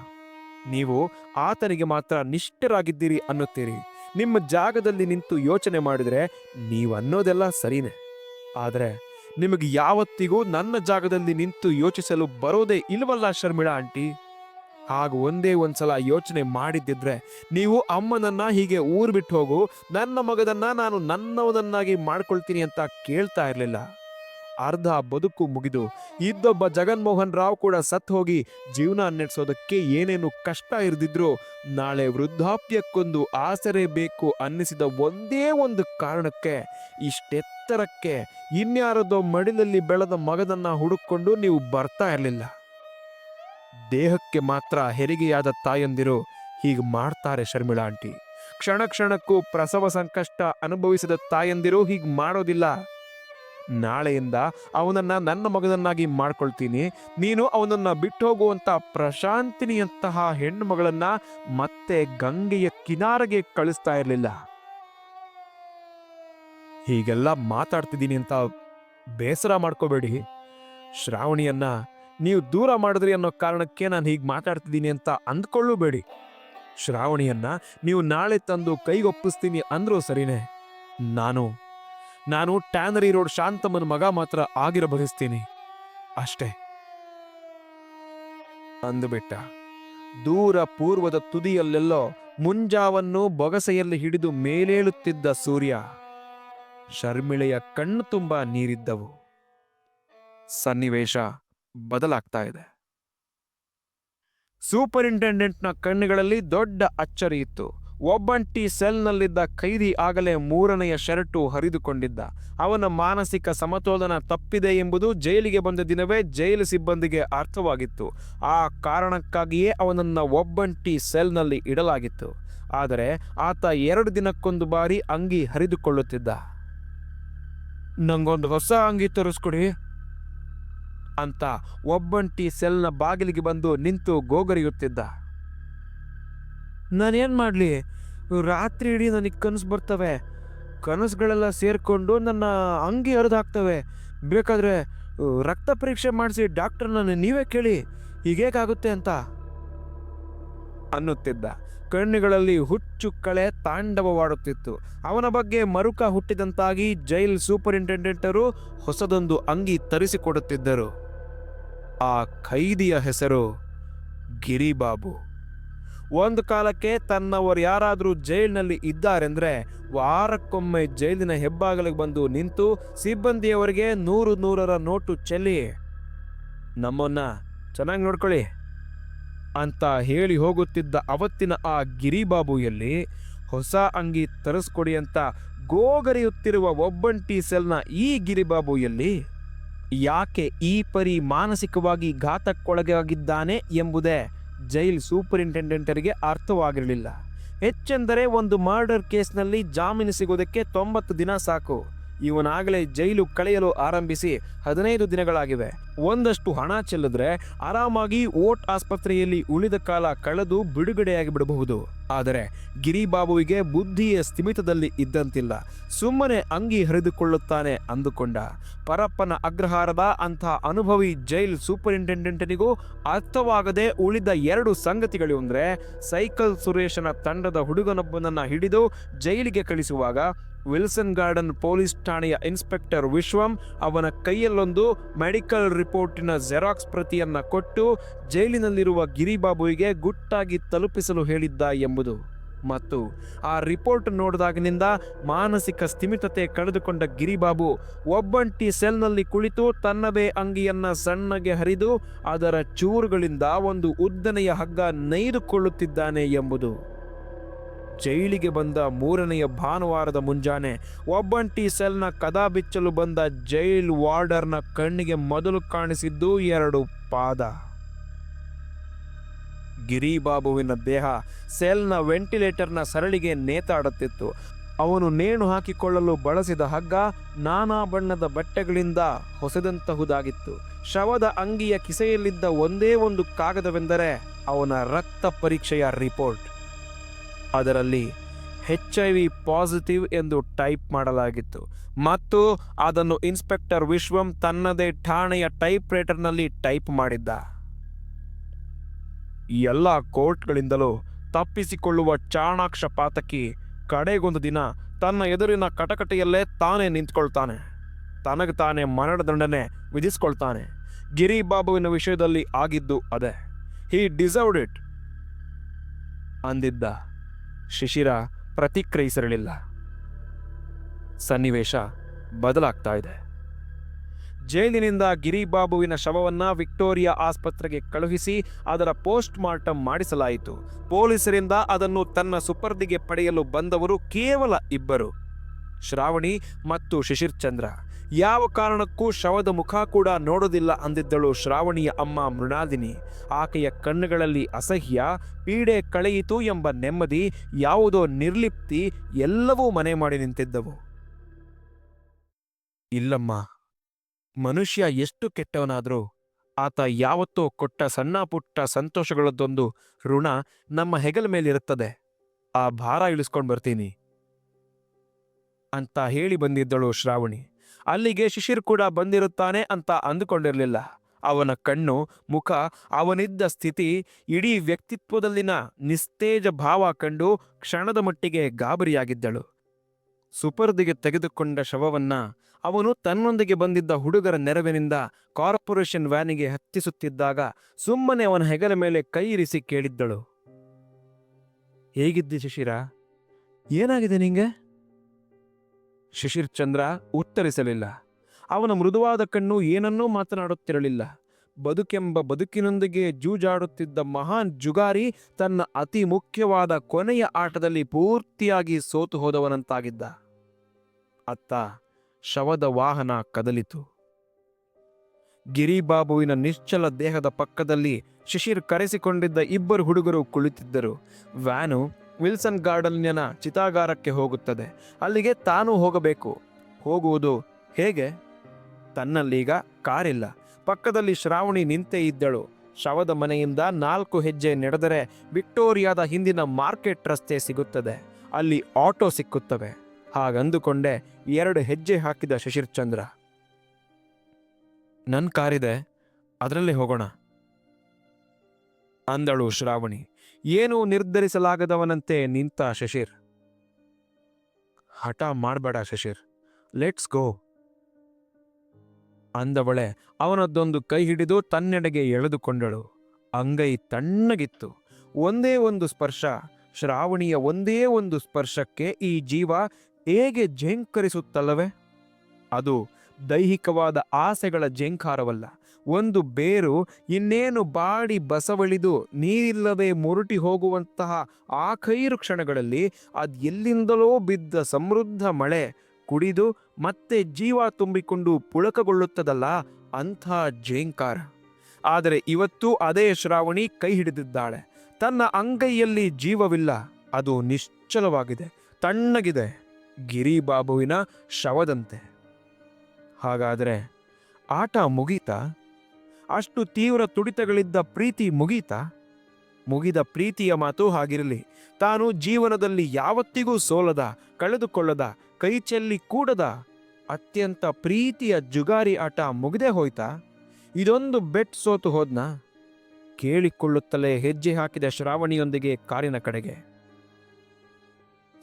ನೀವು ಆತನಿಗೆ ಮಾತ್ರ ನಿಷ್ಠರಾಗಿದ್ದೀರಿ ಅನ್ನುತ್ತೀರಿ. ನಿಮ್ಮ ಜಾಗದಲ್ಲಿ ನಿಂತು ಯೋಚನೆ ಮಾಡಿದರೆ ನೀವು ಅನ್ನೋದೆಲ್ಲ ಸರಿನೇ. ಆದರೆ ನಿಮಗೆ ಯಾವತ್ತಿಗೂ ನನ್ನ ಜಾಗದಲ್ಲಿ ನಿಂತು ಯೋಚಿಸಲು ಬರೋದೇ ಇಲ್ವಲ್ಲ ಶರ್ಮಿಳಾ ಆಂಟಿ? ಹಾಗ ಒಂದೇ ಒಂದ್ಸಲ ಯೋಚನೆ ಮಾಡಿದ್ದಿದ್ರೆ ನೀವು ಅಮ್ಮನನ್ನ ಹೀಗೆ ಊರು ಬಿಟ್ಟು ಹೋಗು, ನನ್ನ ಮಗದನ್ನ ನಾನು ನನ್ನವನನ್ನಾಗಿ ಮಾಡ್ಕೊಳ್ತೀನಿ ಅಂತ ಕೇಳ್ತಾ ಇರಲಿಲ್ಲ. ಅರ್ಧ ಬದುಕು ಮುಗಿದು ಇದ್ದೊಬ್ಬ ಜಗನ್ಮೋಹನ್ ರಾವ್ ಕೂಡ ಸತ್ ಹೋಗಿ ಜೀವನ ನಡೆಸೋದಕ್ಕೆ ಏನೇನು ಕಷ್ಟ ಇರದಿದ್ರು ನಾಳೆ ವೃದ್ಧಾಪ್ಯಕ್ಕೊಂದು ಆಸರೆ ಬೇಕು ಅನ್ನಿಸಿದ ಒಂದೇ ಒಂದು ಕಾರಣಕ್ಕೆ, ಇಷ್ಟೆತ್ತರಕ್ಕೆ ಇನ್ಯಾರದೋ ಮಡಿಲಲ್ಲಿ ಬೆಳೆದ ಮಗದನ್ನ ಹುಡುಕೊಂಡು ನೀವು ಬರ್ತಾ ಇರಲಿಲ್ಲ. ದೇಹಕ್ಕೆ ಮಾತ್ರ ಹೆರಿಗೆಯಾದ ತಾಯಂದಿರು ಹೀಗೆ ಮಾಡ್ತಾರೆ ಶರ್ಮಿಳಾ ಆಂಟಿ. ಕ್ಷಣ ಕ್ಷಣಕ್ಕೂ ಪ್ರಸವ ಸಂಕಷ್ಟ ಅನುಭವಿಸಿದ ತಾಯಂದಿರು ಹೀಗೆ ಮಾಡೋದಿಲ್ಲ. ನಾಳೆಯಿಂದ ಅವನನ್ನ ನನ್ನ ಮಗನನ್ನಾಗಿ ಮಾಡ್ಕೊಳ್ತೀನಿ. ನೀನು ಅವನನ್ನ ಬಿಟ್ಟು ಹೋಗುವಂಥ ಪ್ರಶಾಂತಿನಿಯಂತಹ ಹೆಣ್ಣು ಮಗಳನ್ನು ಮತ್ತೆ ಗಂಗೆಯ ಕಿನಾರಗೆ ಕಳಿಸ್ತಾ ಇರಲಿಲ್ಲ. ಹೀಗೆಲ್ಲ ಮಾತಾಡ್ತಿದ್ದೀನಿ ಅಂತ ಬೇಸರ ಮಾಡ್ಕೋಬೇಡಿ. ಶ್ರಾವಣಿಯನ್ನ, ನೀವು ದೂರ ಮಾಡಿದ್ರಿ ಅನ್ನೋ ಕಾರಣಕ್ಕೆ ನಾನು ಹೀಗೆ ಮಾತಾಡ್ತಿದ್ದೀನಿ ಅಂತ ಅಂದ್ಕೊಳ್ಳೂಬೇಡಿ. ಶ್ರಾವಣಿಯನ್ನ, ನೀವು ನಾಳೆ ತಂದು ಕೈಗೊಪ್ಪಿಸ್ತೀನಿ ಅಂದ್ರೂ ಸರಿನೇ. ನಾನು ನಾನು ಟ್ಯಾನರಿ ರೋಡ್ ಶಾಂತಮ್ಮನ ಮಗ ಮಾತ್ರ ಆಗಿರ ಬಯಸ್ತೀನಿ ಅಷ್ಟೇ. ಅಂದುಬಿಟ್ಟ. ದೂರ ಪೂರ್ವದ ತುದಿಯಲ್ಲೆಲ್ಲೋ ಮುಂಜಾವನ್ನು ಬೊಗಸೆಯಲ್ಲಿ ಹಿಡಿದು ಮೇಲೇಳುತ್ತಿದ್ದ ಸೂರ್ಯ. ಶರ್ಮಿಳೆಯ ಕಣ್ಣು ತುಂಬ ನೀರಿದ್ದವು. ಸನ್ನಿವೇಶ ಬದಲಾಗ್ತಾ ಇದೆ. ಸೂಪರಿಂಟೆಂಡೆಂಟ್ನ ಕಣ್ಣುಗಳಲ್ಲಿ ದೊಡ್ಡ ಅಚ್ಚರಿ ಇತ್ತು. ಒಬ್ಬಂಟಿ ಸೆಲ್ನಲ್ಲಿದ್ದ ಖೈದಿ ಆಗಲೇ ಮೂರನೆಯ ಶರ್ಟು ಹರಿದುಕೊಂಡಿದ್ದ. ಅವನ ಮಾನಸಿಕ ಸಮತೋಲನ ತಪ್ಪಿದೆ ಎಂಬುದು ಜೈಲಿಗೆ ಬಂದ ದಿನವೇ ಜೈಲು ಸಿಬ್ಬಂದಿಗೆ ಅರ್ಥವಾಗಿತ್ತು. ಆ ಕಾರಣಕ್ಕಾಗಿಯೇ ಅವನನ್ನು ಒಬ್ಬಂಟಿ ಸೆಲ್ನಲ್ಲಿ ಇಡಲಾಗಿತ್ತು. ಆದರೆ ಆತ ಎರಡು ದಿನಕ್ಕೊಂದು ಬಾರಿ ಅಂಗಿ ಹರಿದುಕೊಳ್ಳುತ್ತಿದ್ದ. ನಂಗೊಂದು ಹೊಸ ಅಂಗಿ ತರಿಸ್ಕೊಡಿ ಅಂತ ಒಬ್ಬಂಟಿ ಸೆಲ್ನ ಬಾಗಿಲಿಗೆ ಬಂದು ನಿಂತು ಗೋಗರಿಯುತ್ತಿದ್ದ. ನಾನೇನ್ ಮಾಡಲಿ? ರಾತ್ರಿ ಇಡೀ ನನಗೆ ಕನಸು ಬರ್ತವೆ. ಕನಸುಗಳೆಲ್ಲ ಸೇರಿಕೊಂಡು ನನ್ನ ಅಂಗಿ ಹರಿದು ಹಾಕ್ತವೆ. ಬೇಕಾದರೆ ರಕ್ತ ಪರೀಕ್ಷೆ ಮಾಡಿಸಿ ಡಾಕ್ಟರ್ನ ನೀವೇ ಕೇಳಿ. ಹೀಗೇಕಾಗುತ್ತೆ ಅಂತ. ಅನ್ನುತ್ತಿದ್ದ. ಕಣ್ಣುಗಳಲ್ಲಿ ಹುಚ್ಚು ಕಳೆ ತಾಂಡವವಾಡುತ್ತಿತ್ತು. ಅವನ ಬಗ್ಗೆ ಮರುಕ ಹುಟ್ಟಿದಂತಾಗಿ ಜೈಲ್ ಸೂಪರಿಂಟೆಂಡೆಂಟರು ಹೊಸದೊಂದು ಅಂಗಿ ತರಿಸಿಕೊಡುತ್ತಿದ್ದರು. ಆ ಖೈದಿಯ ಹೆಸರು ಗಿರಿಬಾಬು. ಒಂದು ಕಾಲಕ್ಕೆ ತನ್ನವರು ಯಾರಾದರೂ ಜೈಲಿನಲ್ಲಿ ಇದ್ದಾರೆಂದರೆ ವಾರಕ್ಕೊಮ್ಮೆ ಜೈಲಿನ ಹೆಬ್ಬಾಗಲಿಗೆ ಬಂದು ನಿಂತು ಸಿಬ್ಬಂದಿಯವರಿಗೆ ನೂರು ನೂರರ ನೋಟು ಚೆಲ್ಲಿ, ನಮ್ಮನ್ನ ಚೆನ್ನಾಗಿ ನೋಡ್ಕೊಳ್ಳಿ ಅಂತ ಹೇಳಿ ಹೋಗುತ್ತಿದ್ದ ಅವತ್ತಿನ ಆ ಗಿರಿಬಾಬುಯಲ್ಲಿ ಹೊಸ ಅಂಗಿ ತರಿಸ್ಕೊಡಿ ಅಂತ ಗೋಗರಿಯುತ್ತಿರುವ ಒಬ್ಬಂಟಿ ಸೆಲ್ನ ಈ ಗಿರಿಬಾಬುಯಲ್ಲಿ ಯಾಕೆ ಈ ಪರಿ ಮಾನಸಿಕವಾಗಿ ಘಾತಕ್ಕೊಳಗಾಗಿದ್ದಾನೆ ಎಂಬುದೇ ಜೈಲ್ ಸೂಪರಿಂಟೆಂಡೆಂಟರಿಗೆ ಅರ್ಥವಾಗಿರಲಿಲ್ಲ ಹೆಚ್ಚೆಂದರೆ ಒಂದು ಮರ್ಡರ್ ಕೇಸ್ನಲ್ಲಿ ಜಾಮೀನು ಸಿಗೋದಕ್ಕೆ ತೊಂಬತ್ತು ದಿನ ಸಾಕು. ಇವನಾಗಲೇ ಜೈಲು ಕಳೆಯಲು ಆರಂಭಿಸಿ ಹದಿನೈದು ದಿನಗಳಾಗಿವೆ. ಒಂದಷ್ಟು ಹಣ ಚೆಲ್ಲಿದ್ರೆ ಆರಾಮಾಗಿ ಓಟ್ ಆಸ್ಪತ್ರೆಯಲ್ಲಿ ಉಳಿದ ಕಾಲ ಕಳೆದು ಬಿಡುಗಡೆಯಾಗಿ ಬಿಡಬಹುದು ಆದರೆ ಗಿರಿಬಾಬುವಿಗೆ ಬುದ್ಧಿಯ ಸ್ಥಿಮಿತದಲ್ಲಿ ಇದ್ದಂತಿಲ್ಲ. ಸುಮ್ಮನೆ ಅಂಗಿ ಹರಿದುಕೊಳ್ಳುತ್ತಾನೆ ಅಂದುಕೊಂಡ. ಪರಪ್ಪನ ಅಗ್ರಹಾರದ ಅಂಥ ಅನುಭವಿ ಜೈಲ್ ಸೂಪರಿಂಟೆಂಡೆಂಟನಿಗೂ ಅರ್ಥವಾಗದೆ ಉಳಿದ ಎರಡು ಸಂಗತಿಗಳು ಅಂದರೆ ಸೈಕಲ್ ಸುರೇಶನ ತಂಡದ ಹುಡುಗನೊಬ್ಬನನ್ನು ಹಿಡಿದು ಜೈಲಿಗೆ ಕಳಿಸುವಾಗ ವಿಲ್ಸನ್ ಗಾರ್ಡನ್ ಪೊಲೀಸ್ ಠಾಣೆಯ ಇನ್ಸ್ಪೆಕ್ಟರ್ ವಿಶ್ವಂ ಅವನ ಕೈಯಲ್ಲೊಂದು ಮೆಡಿಕಲ್ ರಿಪೋರ್ಟಿನ ಜೆರಾಕ್ಸ್ ಪ್ರತಿಯನ್ನ ಕೊಟ್ಟು ಜೈಲಿನಲ್ಲಿರುವ ಗಿರಿಬಾಬುವಿಗೆ ಗುಟ್ಟಾಗಿ ತಲುಪಿಸಲು ಹೇಳಿದ್ದ ಎಂಬುದು. ಮತ್ತು ಆ ರಿಪೋರ್ಟ್ ನೋಡಿದಾಗಿನಿಂದ ಮಾನಸಿಕ ಸ್ಥಿಮಿತತೆ ಕಳೆದುಕೊಂಡ ಗಿರಿಬಾಬು ಒಬ್ಬಂಟಿ ಸೆಲ್ನಲ್ಲಿ ಕುಳಿತು ತನ್ನದೇ ಅಂಗಿಯನ್ನ ಸಣ್ಣಗೆ ಹರಿದು ಅದರ ಚೂರುಗಳಿಂದ ಒಂದು ಉದ್ದನೆಯ ಹಗ್ಗ ನೈದುಕೊಳ್ಳುತ್ತಿದ್ದಾನೆ ಎಂಬುದು. ಜೈಲಿಗೆ ಬಂದ ಮೂರನೆಯ ಭಾನುವಾರದ ಮುಂಜಾನೆ ಒಬ್ಬಂಟಿ ಸೆಲ್ನ ಕದ ಬಿಚ್ಚಲು ಬಂದ ಜೈಲ್ ವಾರ್ಡರ್ನ ಕಣ್ಣಿಗೆ ಮೊದಲು ಕಾಣಿಸಿದ್ದು ಎರಡು ಪಾದ. ಗಿರಿಬಾಬುವಿನ ದೇಹ ಸೆಲ್ನ ವೆಂಟಿಲೇಟರ್ನ ಸರಳಿಗೆ ನೇತಾಡುತ್ತಿತ್ತು. ಅವನು ನೇಣು ಹಾಕಿಕೊಳ್ಳಲು ಬಳಸಿದ ಹಗ್ಗ ನಾನಾ ಬಣ್ಣದ ಬಟ್ಟೆಗಳಿಂದ ಹೊಸದಂತಹುದಾಗಿತ್ತು. ಶವದ ಅಂಗಿಯ ಕಿಸೆಯಲ್ಲಿದ್ದ ಒಂದೇ ಒಂದು ಕಾಗದವೆಂದರೆ ಅವನ ರಕ್ತ ಪರೀಕ್ಷೆಯ ರಿಪೋರ್ಟ್. ಅದರಲ್ಲಿ ಎಚ್ ಐ ವಿ ಪಾಸಿಟಿವ್ ಎಂದು ಟೈಪ್ ಮಾಡಲಾಗಿತ್ತು. ಮತ್ತು ಅದನ್ನು ಇನ್ಸ್ಪೆಕ್ಟರ್ ವಿಶ್ವಂ ತನ್ನದೇ ಠಾಣೆಯ ಟೈಪ್ ರೈಟರ್ನಲ್ಲಿ ಟೈಪ್ ಮಾಡಿದ್ದ ಎಲ್ಲ ಕೋರ್ಟ್ಗಳಿಂದಲೂ ತಪ್ಪಿಸಿಕೊಳ್ಳುವ ಚಾಣಾಕ್ಷ ಪಾತಕಿ ಕಡೆಗೊಂದು ದಿನ ತನ್ನ ಎದುರಿನ ಕಟಕಟೆಯಲ್ಲೇ ತಾನೇ ನಿಂತ್ಕೊಳ್ತಾನೆ. ತನಗೆ ತಾನೇ ಮರಣದಂಡನೆ ವಿಧಿಸ್ಕೊಳ್ತಾನೆ. ಗಿರಿಬಾಬುವಿನ ವಿಷಯದಲ್ಲಿ ಆಗಿದ್ದು ಅದೇ. ಹೀ ಡಿಸರ್ವ್ಡ್ ಇಟ್ ಅಂದಿದ್ದ. ಶಿಶಿರ ಪ್ರತಿಕ್ರಿಯಿಸಿರಲಿಲ್ಲ. ಸನ್ನಿವೇಶ ಬದಲಾಗ್ತಾ ಇದೆ. ಜೈಲಿನಿಂದ ಗಿರಿಬಾಬುವಿನ ಶವವನ್ನು ವಿಕ್ಟೋರಿಯಾ ಆಸ್ಪತ್ರೆಗೆ ಕಳುಹಿಸಿ ಅದರ ಪೋಸ್ಟ್ ಮಾರ್ಟಮ್ ಮಾಡಿಸಲಾಯಿತು. ಪೊಲೀಸರಿಂದ ಅದನ್ನು ತನ್ನ ಸುಪರ್ದಿಗೆ ಪಡೆಯಲು ಬಂದವರು ಕೇವಲ ಇಬ್ಬರು, ಶ್ರಾವಣಿ ಮತ್ತು ಶಿಶಿರ್ ಚಂದ್ರ ಯಾವ ಕಾರಣಕ್ಕೂ ಶವದ ಮುಖ ಕೂಡ ನೋಡೋದಿಲ್ಲ ಅಂದಿದ್ದಳು ಶ್ರಾವಣಿಯ ಅಮ್ಮ ಮೃಣಾದಿನಿ. ಆಕೆಯ ಕಣ್ಣುಗಳಲ್ಲಿ ಅಸಹ್ಯ, ಪೀಡೆ ಕಳೆಯಿತು ಎಂಬ ನೆಮ್ಮದಿ, ಯಾವುದೋ ನಿರ್ಲಿಪ್ತಿ ಎಲ್ಲವೂ ಮನೆ ಮಾಡಿ ನಿಂತಿದ್ದವು. ಇಲ್ಲಮ್ಮ, ಮನುಷ್ಯ ಎಷ್ಟು ಕೆಟ್ಟವನಾದರೂ ಆತ ಯಾವತ್ತೋ ಕೊಟ್ಟ ಸಣ್ಣ ಪುಟ್ಟ ಸಂತೋಷಗಳದ್ದೊಂದು ಋಣ ನಮ್ಮ ಹೆಗಲ ಮೇಲಿರುತ್ತದೆ. ಆ ಭಾರ ಇಳಿಸ್ಕೊಂಡು ಬರ್ತೀನಿ. ಅಂತ ಹೇಳಿ ಬಂದಿದ್ದಳು ಶ್ರಾವಣಿ. ಅಲ್ಲಿಗೆ ಶಿಶಿರ್ ಕೂಡ ಬಂದಿರುತ್ತಾನೆ ಅಂತ ಅಂದುಕೊಂಡಿರಲಿಲ್ಲ. ಅವನ ಕಣ್ಣು, ಮುಖ, ಅವನಿದ್ದ ಸ್ಥಿತಿ, ಇಡೀ ವ್ಯಕ್ತಿತ್ವದಲ್ಲಿನ ನಿಸ್ತೇಜ ಭಾವ ಕಂಡು ಕ್ಷಣದ ಮಟ್ಟಿಗೆ ಗಾಬರಿಯಾಗಿದ್ದಳು. ಸುಪರ್ದಿಗೆ ತೆಗೆದುಕೊಂಡ ಶವವನ್ನ ಅವನು ತನ್ನೊಂದಿಗೆ ಬಂದಿದ್ದ ಹುಡುಗರ ನೆರವಿನಿಂದ ಕಾರ್ಪೊರೇಷನ್ ವ್ಯಾನಿಗೆ ಹತ್ತಿಸುತ್ತಿದ್ದಾಗ ಸುಮ್ಮನೆ ಅವನ ಹೆಗಲ ಮೇಲೆ ಕೈ ಇರಿಸಿ ಕೇಳಿದ್ದಳು. ಹೇಗಿದ್ದಿ ಶಿಶಿರ? ಏನಾಗಿದೆ ನಿಂಗೆ? ಶಿಶಿರ್ ಚಂದ್ರ ಉತ್ತರಿಸಲಿಲ್ಲ. ಅವನ ಮೃದುವಾದ ಕಣ್ಣು ಏನನ್ನೂ ಮಾತನಾಡುತ್ತಿರಲಿಲ್ಲ. ಬದುಕೆಂಬ ಬದುಕಿನೊಂದಿಗೆ ಜೂಜಾಡುತ್ತಿದ್ದ ಮಹಾನ್ ಜುಗಾರಿ ತನ್ನ ಅತಿ ಮುಖ್ಯವಾದ ಕೊನೆಯ ಆಟದಲ್ಲಿ ಪೂರ್ತಿಯಾಗಿ ಸೋತು ಹೋದವನಂತಾಗಿದ್ದ. ಅತ್ತ ಶವದ ವಾಹನ ಕದಲಿತು. ಗಿರಿಬಾಬುವಿನ ನಿಶ್ಚಲ ದೇಹದ ಪಕ್ಕದಲ್ಲಿ ಶಿಶಿರ್ ಕರೆಸಿಕೊಂಡಿದ್ದ ಇಬ್ಬರು ಹುಡುಗರು ಕುಳಿತಿದ್ದರು. ವ್ಯಾನು ವಿಲ್ಸನ್ ಗಾರ್ಡನ್ಯನ ಚಿತಾಗಾರಕ್ಕೆ ಹೋಗುತ್ತದೆ. ಅಲ್ಲಿಗೆ ತಾನೂ ಹೋಗಬೇಕು. ಹೋಗುವುದು ಹೇಗೆ? ತನ್ನಲ್ಲೀಗ ಕಾರಿಲ್ಲ. ಪಕ್ಕದಲ್ಲಿ ಶ್ರಾವಣಿ ನಿಂತೇ ಇದ್ದಳು. ಶವದ ಮನೆಯಿಂದ ನಾಲ್ಕು ಹೆಜ್ಜೆ ನಡೆದರೆ ವಿಕ್ಟೋರಿಯಾದ ಹಿಂದಿನ ಮಾರ್ಕೆಟ್ ರಸ್ತೆ ಸಿಗುತ್ತದೆ. ಅಲ್ಲಿ ಆಟೋ ಸಿಕ್ಕುತ್ತವೆ. ಹಾಗಂದುಕೊಂಡೆ ಎರಡು ಹೆಜ್ಜೆ ಹಾಕಿದ ಶಶಿರ್ ಚಂದ್ರ ನನ್ನ ಕಾರಿದೆ. ಅದರಲ್ಲೇ ಹೋಗೋಣ. ಅಂದಳು ಶ್ರಾವಣಿ. ಏನೂ ನಿರ್ಧರಿಸಲಾಗದವನಂತೆ ನಿಂತ ಶಶಿರ್. ಹಠ ಮಾಡಬೇಡ ಶಶಿರ್ ಲೆಟ್ಸ್ ಗೋ ಅಂದವಳೆ ಅವನದ್ದೊಂದು ಕೈ ಹಿಡಿದು ತನ್ನೆಡೆಗೆ ಎಳೆದುಕೊಂಡಳು. ಅಂಗೈ ತಣ್ಣಗಿತ್ತು. ಒಂದೇ ಒಂದು ಸ್ಪರ್ಶ, ಶ್ರಾವಣಿಯ ಒಂದೇ ಒಂದು ಸ್ಪರ್ಶಕ್ಕೆ ಈ ಜೀವ ಹೇಗೆ ಝೇಂಕರಿಸುತ್ತಲ್ಲವೇ ಅದು ದೈಹಿಕವಾದ ಆಸೆಗಳ ಝೇಂಕಾರವಲ್ಲ ಒಂದು ಬೇರು ಇನ್ನೇನು ಬಾಡಿ ಬಸವಳಿದು ನೀರಿಲ್ಲದೆ ಮುರುಟಿ ಹೋಗುವಂತಹ ಆ ಕೈರು ಕ್ಷಣಗಳಲ್ಲಿ ಅದು ಎಲ್ಲಿಂದಲೋ ಬಿದ್ದ ಸಮೃದ್ಧ ಮಳೆ ಕುಡಿದು ಮತ್ತೆ ಜೀವ ತುಂಬಿಕೊಂಡು ಪುಳಕಗೊಳ್ಳುತ್ತದಲ್ಲ ಅಂಥ ಜೇಂಕಾರ. ಆದರೆ ಇವತ್ತು ಅದೇ ಶ್ರಾವಣಿ ಕೈ ಹಿಡಿದಿದ್ದಾಳೆ. ತನ್ನ ಅಂಗೈಯಲ್ಲಿ ಜೀವವಿಲ್ಲ. ಅದು ನಿಶ್ಚಲವಾಗಿದೆ. ತಣ್ಣಗಿದೆ. ಗಿರಿಬಾಬುವಿನ ಶವದಂತೆ. ಹಾಗಾದರೆ ಆಟ ಮುಗೀತಾ? ಅಷ್ಟು ತೀವ್ರ ತುಡಿತಗಳಿದ್ದ ಪ್ರೀತಿ ಮುಗೀತಾ? ಮುಗಿದ ಪ್ರೀತಿಯ ಮಾತು ಹಾಗಿರಲಿ. ತಾನು ಜೀವನದಲ್ಲಿ ಯಾವತ್ತಿಗೂ ಸೋಲದ, ಕಳೆದುಕೊಳ್ಳದ, ಕೈ ಚೆಲ್ಲಿ ಕೂಡದ ಅತ್ಯಂತ ಪ್ರೀತಿಯ ಜುಗಾರಿ ಆಟ ಮುಗಿದೇ ಹೋಯ್ತಾ? ಇದೊಂದು ಬೆಟ್ ಸೋತು ಹೋದ್ನ? ಕೇಳಿಕೊಳ್ಳುತ್ತಲೇ ಹೆಜ್ಜೆ ಹಾಕಿದ ಶ್ರಾವಣಿಯೊಂದಿಗೆ ಕಾರಿನ ಕಡೆಗೆ.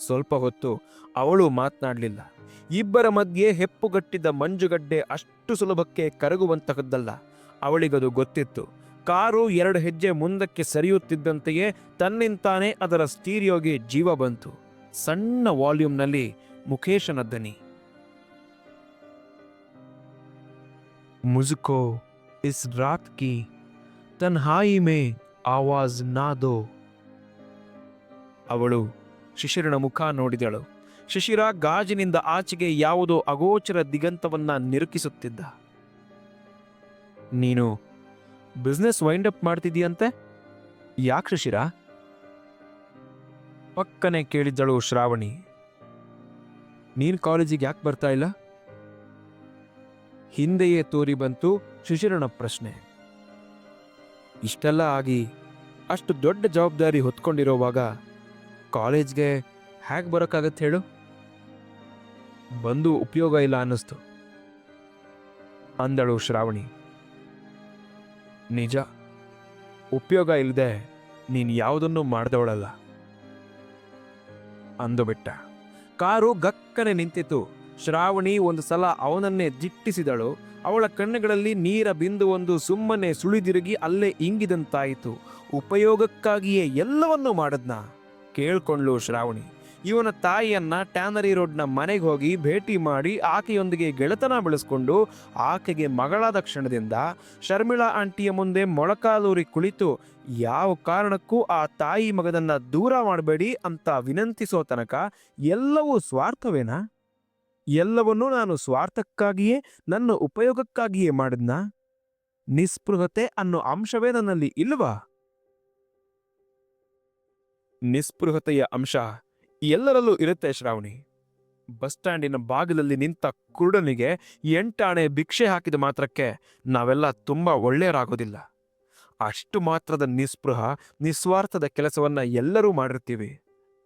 ಸ್ವಲ್ಪ ಹೊತ್ತು ಅವಳು ಮಾತನಾಡಲಿಲ್ಲ. ಇಬ್ಬರ ಮಧ್ಯೆ ಹೆಪ್ಪುಗಟ್ಟಿದ್ದ ಮಂಜುಗಡ್ಡೆ ಅಷ್ಟು ಸುಲಭಕ್ಕೆ ಕರಗುವಂತಹದ್ದಲ್ಲ. ಅವಳಿಗದು ಗೊತ್ತಿತ್ತು. ಕಾರು ಎರಡು ಹೆಜ್ಜೆ ಮುಂದಕ್ಕೆ ಸರಿಯುತ್ತಿದ್ದಂತೆಯೇ ತನ್ನಿಂತಾನೇ ಅದರ ಸ್ಟೀರಿಯೋಗೆ ಜೀವ ಬಂತು. ಸಣ್ಣ ವಾಲ್ಯೂಮ್ನಲ್ಲಿ ಮುಖೇಶನ ದನಿ ಮುಜುಕೋ ಇಸ್ ರಾತ್ ಕಿ ತನ್ಹಾಯಿ ಮೇ ಆವಾಜ್ ನಾದೋ ಅವಳು ಶಿಶಿರನ ಮುಖ ನೋಡಿದಳು. ಶಿಶಿರ ಗಾಜಿನಿಂದ ಆಚೆಗೆ ಯಾವುದೋ ಅಗೋಚರ ದಿಗಂತವನ್ನ ನಿರುಕಿಸುತ್ತಿದ್ದ. ನೀನು ಬಿಸ್ನೆಸ್ ವೈಂಡ್ ಅಪ್ ಮಾಡ್ತಿದೀಯಂತೆ ಯಾಕೆ ಶಿಶಿರ? ಪಕ್ಕನೆ ಕೇಳಿದ್ದಳು ಶ್ರಾವಣಿ. ನೀನ್ ಕಾಲೇಜಿಗೆ ಯಾಕೆ ಬರ್ತಾ ಇಲ್ಲ? ಹಿಂದೆಯೇ ತೋರಿ ಬಂತು ಶಿಶಿರನ ಪ್ರಶ್ನೆ. ಇಷ್ಟೆಲ್ಲ ಆಗಿ ಅಷ್ಟು ದೊಡ್ಡ ಜವಾಬ್ದಾರಿ ಹೊತ್ಕೊಂಡಿರೋವಾಗ ಕಾಲೇಜ್ಗೆ ಹ್ಯಾಕ್ ಬರೋಕ್ಕಾಗತ್ತೆ ಹೇಳು? ಬಂದು ಉಪಯೋಗ ಇಲ್ಲ ಅನ್ನಿಸ್ತು. ಅಂದಳು ಶ್ರಾವಣಿ. ನಿಜ. ಉಪಯೋಗ ಇಲ್ಲದೆ ನೀನು ಯಾವುದನ್ನು ಮಾಡ್ದವಳಲ್ಲ. ಅಂದುಬಿಟ್ಟ ಕಾರು ಗಕ್ಕನೆ ನಿಂತಿತು ಶ್ರಾವಣಿ ಒಂದು ಸಲ ಅವನನ್ನೇ ದಿಟ್ಟಿಸಿದಳು ಅವಳ ಕಣ್ಣುಗಳಲ್ಲಿ ನೀರ ಬಿಂದುವೊಂದು ಸುಮ್ಮನೆ ಸುಳಿದಿರುಗಿ ಅಲ್ಲೇ ಇಂಗಿದಂತಾಯಿತು. ಉಪಯೋಗಕ್ಕಾಗಿಯೇ ಎಲ್ಲವನ್ನೂ ಮಾಡದ್ನ? ಕೇಳ್ಕೊಂಡ್ಲು ಶ್ರಾವಣಿ. ಇವನ ತಾಯಿಯನ್ನ ಟ್ಯಾನರಿ ರೋಡ್ನ ಮನೆಗೆ ಹೋಗಿ ಭೇಟಿ ಮಾಡಿ ಆಕೆಯೊಂದಿಗೆ ಗೆಳೆತನ ಬೆಳೆಸ್ಕೊಂಡು ಆಕೆಗೆ ಮಗಳಾದ ಕ್ಷಣದಿಂದ ಶರ್ಮಿಳಾ ಆಂಟಿಯ ಮುಂದೆ ಮೊಳಕಾಲೂರಿ ಕುಳಿತು, ಯಾವ ಕಾರಣಕ್ಕೂ ಆ ತಾಯಿ ಮಗದನ್ನ ದೂರ ಮಾಡಬೇಡಿ ಅಂತ ವಿನಂತಿಸೋ ತನಕ ಎಲ್ಲವೂ ಸ್ವಾರ್ಥವೇನಾ? ಎಲ್ಲವನ್ನೂ ನಾನು ಸ್ವಾರ್ಥಕ್ಕಾಗಿಯೇ, ನನ್ನ ಉಪಯೋಗಕ್ಕಾಗಿಯೇ ಮಾಡಿದ್ನ? ನಿಸ್ಪೃಹತೆ ಅನ್ನೋ ಅಂಶವೇ ನನ್ನಲ್ಲಿ ಇಲ್ವಾ ನಿಸ್ಪೃಹತೆಯ ಅಂಶ ಎಲ್ಲರಲ್ಲೂ ಇರುತ್ತೆ ಶ್ರಾವಣಿ. ಬಸ್ ಸ್ಟ್ಯಾಂಡಿನ ಬಾಗಿಲಲ್ಲಿ ನಿಂತ ಕುರುಡನಿಗೆ ಎಂಟಾಣೆ ಭಿಕ್ಷೆ ಹಾಕಿದ ಮಾತ್ರಕ್ಕೆ ನಾವೆಲ್ಲ ತುಂಬಾ ಒಳ್ಳೆಯರಾಗೋದಿಲ್ಲ. ಅಷ್ಟು ಮಾತ್ರದ ನಿಸ್ಪೃಹ, ನಿಸ್ವಾರ್ಥದ ಕೆಲಸವನ್ನ ಎಲ್ಲರೂ ಮಾಡಿರ್ತೀವಿ.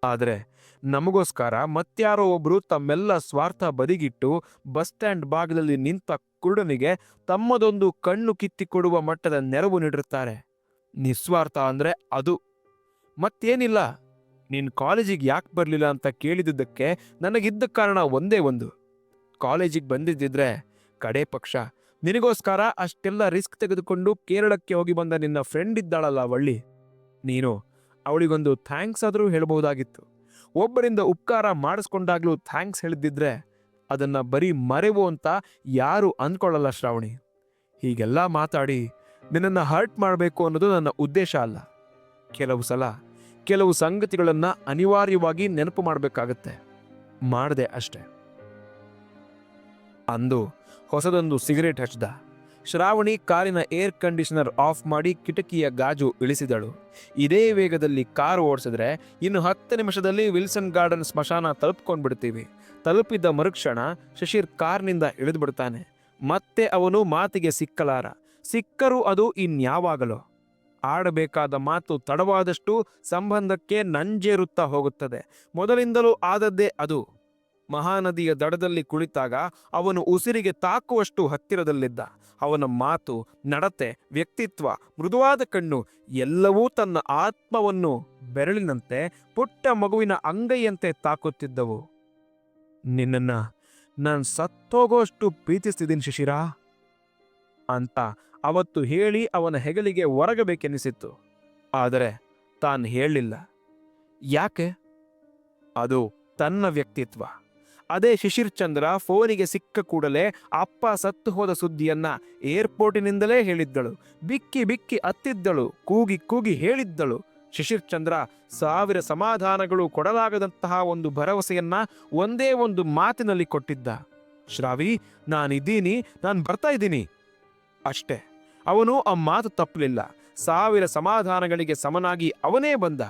ಆದರೆ ನಮಗೋಸ್ಕರ ಮತ್ಯಾರೋ ಒಬ್ರು ತಮ್ಮೆಲ್ಲ ಸ್ವಾರ್ಥ ಬದಿಗಿಟ್ಟು ಬಸ್ ಸ್ಟ್ಯಾಂಡ್ ಬಾಗಿಲಲ್ಲಿ ನಿಂತ ಕುರುಡನಿಗೆ ತಮ್ಮದೊಂದು ಕಣ್ಣು ಕಿತ್ತಿಕೊಡುವ ಮಟ್ಟದ ನೆರವು ನೀಡಿರುತ್ತಾರೆ. ನಿಸ್ವಾರ್ಥ ಅಂದ್ರೆ ಅದು. ಮತ್ತೇನಿಲ್ಲ. ನೀನ್ ಕಾಲೇಜಿಗೆ ಯಾಕೆ ಬರಲಿಲ್ಲ ಅಂತ ಕೇಳಿದ್ದಕ್ಕೆ ನನಗಿದ್ದ ಕಾರಣ ಒಂದೇ ಒಂದು. ಕಾಲೇಜಿಗೆ ಬಂದಿದ್ದಿದ್ರೆ ಕಡೆ ಪಕ್ಷ. ನಿನಗೋಸ್ಕರ ಅಷ್ಟೆಲ್ಲ ರಿಸ್ಕ್ ತೆಗೆದುಕೊಂಡು ಕೇರಳಕ್ಕೆ ಹೋಗಿ ಬಂದ ನಿನ್ನ ಫ್ರೆಂಡ್ ಇದ್ದಾಳಲ್ಲ ಅವಳ್ಳಿ ನೀನು ಅವಳಿಗೊಂದು ಥ್ಯಾಂಕ್ಸ್ ಆದರೂ ಹೇಳಬಹುದಾಗಿತ್ತು. ಒಬ್ಬರಿಂದ ಉಪಕಾರ ಮಾಡಿಸ್ಕೊಂಡಾಗ್ಲೂ ಥ್ಯಾಂಕ್ಸ್ ಹೇಳಿದ್ದಿದ್ರೆ ಅದನ್ನು ಬರೀ ಮರೆವು ಅಂತ ಯಾರು ಅಂದ್ಕೊಳ್ಳಲ್ಲ ಶ್ರಾವಣಿ. ಹೀಗೆಲ್ಲ ಮಾತಾಡಿ ನಿನ್ನನ್ನು ಹರ್ಟ್ ಮಾಡಬೇಕು ಅನ್ನೋದು ನನ್ನ ಉದ್ದೇಶ ಅಲ್ಲ. ಕೆಲವು ಸಲ ಕೆಲವು ಸಂಗತಿಗಳನ್ನು ಅನಿವಾರ್ಯವಾಗಿ ನೆನಪು ಮಾಡಬೇಕಾಗತ್ತೆ. ಮಾಡಿದೆ ಅಷ್ಟೆ. ಅಂದು ಹೊಸದೊಂದು ಸಿಗರೇಟ್ ಹಚ್ಚಿದ ಶ್ರಾವಣಿ ಕಾರಿನ ಏರ್ ಕಂಡೀಷನರ್ ಆಫ್ ಮಾಡಿ ಕಿಟಕಿಯ ಗಾಜು ಇಳಿಸಿದಳು. ಇದೇ ವೇಗದಲ್ಲಿ ಕಾರು ಓಡಿಸಿದ್ರೆ ಇನ್ನು ಹತ್ತು ನಿಮಿಷದಲ್ಲಿ ವಿಲ್ಸನ್ ಗಾರ್ಡನ್ ಸ್ಮಶಾನ ತಲುಪ್ಕೊಂಡ್ಬಿಡ್ತೀವಿ. ತಲುಪಿದ್ದ ಮರುಕ್ಷಣ ಶಶಿರ್ ಕಾರ್ನಿಂದ ಇಳಿದು ಬಿಡ್ತಾನೆ ಮತ್ತೆ ಅವನು ಮಾತಿಗೆ ಸಿಕ್ಕಲಾರ. ಸಿಕ್ಕರೂ ಅದು ಇನ್ಯಾವಾಗಲೋ. ಆಡಬೇಕಾದ ಮಾತು ತಡವಾದಷ್ಟು ಸಂಬಂಧಕ್ಕೆ ನಂಜೇರುತ್ತಾ ಹೋಗುತ್ತದೆ. ಮೊದಲಿಂದಲೂ ಆದದ್ದೇ ಅದು. ಮಹಾನದಿಯ ದಡದಲ್ಲಿ ಕುಳಿತಾಗ ಅವನು ಉಸಿರಿಗೆ ತಾಕುವಷ್ಟು ಹತ್ತಿರದಲ್ಲಿದ್ದ. ಅವನ ಮಾತು, ನಡತೆ, ವ್ಯಕ್ತಿತ್ವ, ಮೃದುವಾದ ಕಣ್ಣು ಎಲ್ಲವೂ ತನ್ನ ಆತ್ಮವನ್ನು ಬೆರಳಿನಂತೆ ಪುಟ್ಟ ಮಗುವಿನ ಅಂಗೈಯಂತೆ ತಾಕುತ್ತಿದ್ದವು. ನಿನ್ನನ್ನು ನಾನು ಸತ್ತೋಗೋಷ್ಟು ಪ್ರೀತಿಸ್ತಿದ್ದೀನಿ ಶಿಶಿರಾ? ಅಂತ ಅವತ್ತು ಹೇಳಿ ಅವನ ಹೆಗಲಿಗೆ ಒರಗಬೇಕೆನಿಸಿತ್ತು. ಆದರೆ ತಾನು ಹೇಳಲಿಲ್ಲ. ಯಾಕೆ? ಅದು ತನ್ನ ವ್ಯಕ್ತಿತ್ವ. ಅದೇ ಶಿಶಿರ್ ಚಂದ್ರ ಫೋನಿಗೆ ಸಿಕ್ಕ ಕೂಡಲೇ ಅಪ್ಪ ಸತ್ತು ಹೋದ ಸುದ್ದಿಯನ್ನ ಏರ್ಪೋರ್ಟಿನಿಂದಲೇ ಹೇಳಿದ್ದಳು. ಬಿಕ್ಕಿ ಬಿಕ್ಕಿ ಅತ್ತಿದ್ದಳು, ಕೂಗಿ ಕೂಗಿ ಹೇಳಿದ್ದಳು. ಶಿಶಿರ್ ಚಂದ್ರ ಸಾವಿರ ಸಮಾಧಾನಗಳು ಕೊಡಲಾಗದಂತಹ ಒಂದು ಭರವಸೆಯನ್ನ ಒಂದೇ ಒಂದು ಮಾತಿನಲ್ಲಿ ಕೊಟ್ಟಿದ್ದ. ಶ್ರಾವಿ, ನಾನಿದ್ದೀನಿ, ನಾನು ಬರ್ತಾ ಇದ್ದೀನಿ. ಅಷ್ಟೇ. ಅವನು ಆ ಮಾತು ತಪ್ಪಲಿಲ್ಲ. ಸಾವಿರ ಸಮಾಧಾನಗಳಿಗೆ ಸಮನಾಗಿ ಅವನೇ ಬಂದ.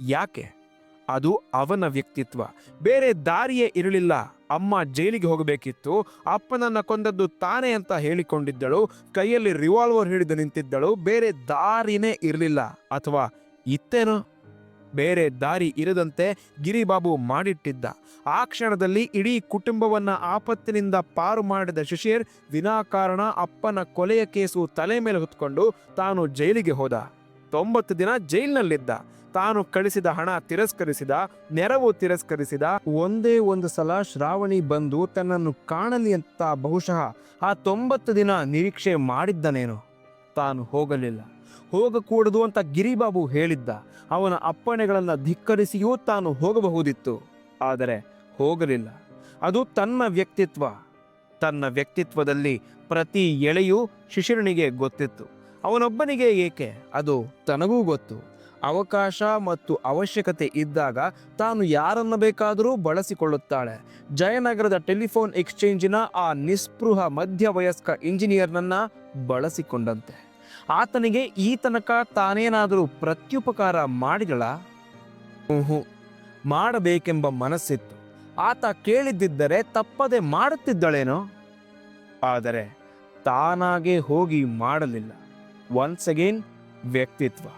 ಯಾಕೆ? ಅದು ಅವನ ವ್ಯಕ್ತಿತ್ವ. ಬೇರೆ ದಾರಿಯೇ ಇರಲಿಲ್ಲ. ಅಮ್ಮ ಜೈಲಿಗೆ ಹೋಗಬೇಕಿತ್ತು. ಅಪ್ಪನನ್ನ ಕೊಂದದ್ದು ತಾನೇ ಅಂತ ಹೇಳಿಕೊಂಡಿದ್ದಳು. ಕೈಯಲ್ಲಿ ರಿವಾಲ್ವರ್ ಹಿಡಿದು ನಿಂತಿದ್ದಳು. ಬೇರೆ ದಾರಿನೇ ಇರಲಿಲ್ಲ. ಅಥವಾ ಇತ್ತೇನೋ? ಬೇರೆ ದಾರಿ ಇರದಂತೆ ಗಿರಿಬಾಬು ಮಾಡಿಟ್ಟಿದ್ದ. ಆ ಕ್ಷಣದಲ್ಲಿ ಇಡೀ ಕುಟುಂಬವನ್ನ ಆಪತ್ತಿನಿಂದ ಪಾರು ಮಾಡಿದ ಶಿಶಿರ್ ವಿನಾಕಾರಣ ಅಪ್ಪನ ಕೊಲೆಯ ಕೇಸು ತಲೆ ಮೇಲೆ ಹೊತ್ಕೊಂಡು ತಾನು ಜೈಲಿಗೆ ಹೋದ. ತೊಂಬತ್ತು ದಿನ ಜೈಲಿನಲ್ಲಿದ್ದ. ತಾನು ಕಳಿಸಿದ ಹಣ ತಿರಸ್ಕರಿಸಿದ, ನೆರವು ತಿರಸ್ಕರಿಸಿದ. ಒಂದೇ ಒಂದು ಸಲ ಶ್ರಾವಣಿ ಬಂದು ತನ್ನನ್ನು ಕಾಣಲಿ ಅಂತ ಬಹುಶಃ ಆ ತೊಂಬತ್ತು ದಿನ ನಿರೀಕ್ಷೆ ಮಾಡಿದ್ದನೇನು. ತಾನು ಹೋಗಲಿಲ್ಲ. ಹೋಗಕೂಡದು ಅಂತ ಗಿರಿಬಾಬು ಹೇಳಿದ್ದ. ಅವನ ಅಪ್ಪಣೆಗಳನ್ನು ಧಿಕ್ಕರಿಸಿಯೂ ತಾನು ಹೋಗಬಹುದಿತ್ತು. ಆದರೆ ಹೋಗಲಿಲ್ಲ. ಅದು ತನ್ನ ವ್ಯಕ್ತಿತ್ವ. ತನ್ನ ವ್ಯಕ್ತಿತ್ವದಲ್ಲಿ ಪ್ರತಿ ಎಳೆಯೂ ಶಿಶಿರನಿಗೆ ಗೊತ್ತಿತ್ತು. ಅವನೊಬ್ಬನಿಗೆ ಏಕೆ? ಅದು ತನಗೂ ಗೊತ್ತು. ಅವಕಾಶ ಮತ್ತು ಅವಶ್ಯಕತೆ ಇದ್ದಾಗ ತಾನು ಯಾರನ್ನ ಬೇಕಾದರೂ ಬಳಸಿಕೊಳ್ಳುತ್ತಾಳೆ. ಜಯನಗರದ ಟೆಲಿಫೋನ್ ಎಕ್ಸ್ಚೇಂಜಿನ ಆ ನಿಸ್ಪೃಹ ಮಧ್ಯವಯಸ್ಕ ಇಂಜಿನಿಯರ್ನನ್ನ ಬಳಸಿಕೊಂಡಂತೆ. ಆತನಿಗೆ ಈ ತನಕ ತಾನೇನಾದರೂ ಪ್ರತ್ಯುಪಕಾರ ಮಾಡಿದಳ? ಮಾಡಬೇಕೆಂಬ ಮನಸ್ಸಿತ್ತು. ಆತ ಕೇಳಿದ್ದಿದ್ದರೆ ತಪ್ಪದೆ ಮಾಡುತ್ತಿದ್ದಳೇನೋ? ಆದರೆ ತಾನಾಗೆ ಹೋಗಿ ಮಾಡಲಿಲ್ಲ. ಒನ್ಸ್ ಅಗೇನ್ ವ್ಯಕ್ತಿತ್ವ.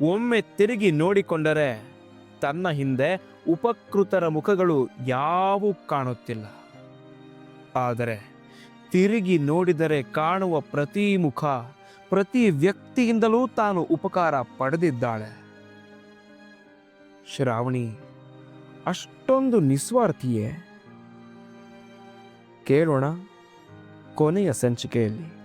ಒಮ್ಮೆ ತಿರುಗಿ ನೋಡಿಕೊಂಡರೆ ತನ್ನ ಹಿಂದೆ ಉಪಕೃತರ ಮುಖಗಳು ಯಾವೂ ಕಾಣುತ್ತಿಲ್ಲ. ಆದರೆ ತಿರುಗಿ ನೋಡಿದರೆ ಕಾಣುವ ಪ್ರತಿ ಮುಖ ಪ್ರತಿ ವ್ಯಕ್ತಿಯಿಂದಲೂ ತಾನು ಉಪಕಾರ ಪಡೆದಿದ್ದಾಳೆ. ಶ್ರಾವಣಿ ಅಷ್ಟೊಂದು ನಿಸ್ವಾರ್ಥಿಯೇ? ಕೇಳೋಣ ಕೊನೆಯ ಸಂಚಿಕೆಯಲ್ಲಿ.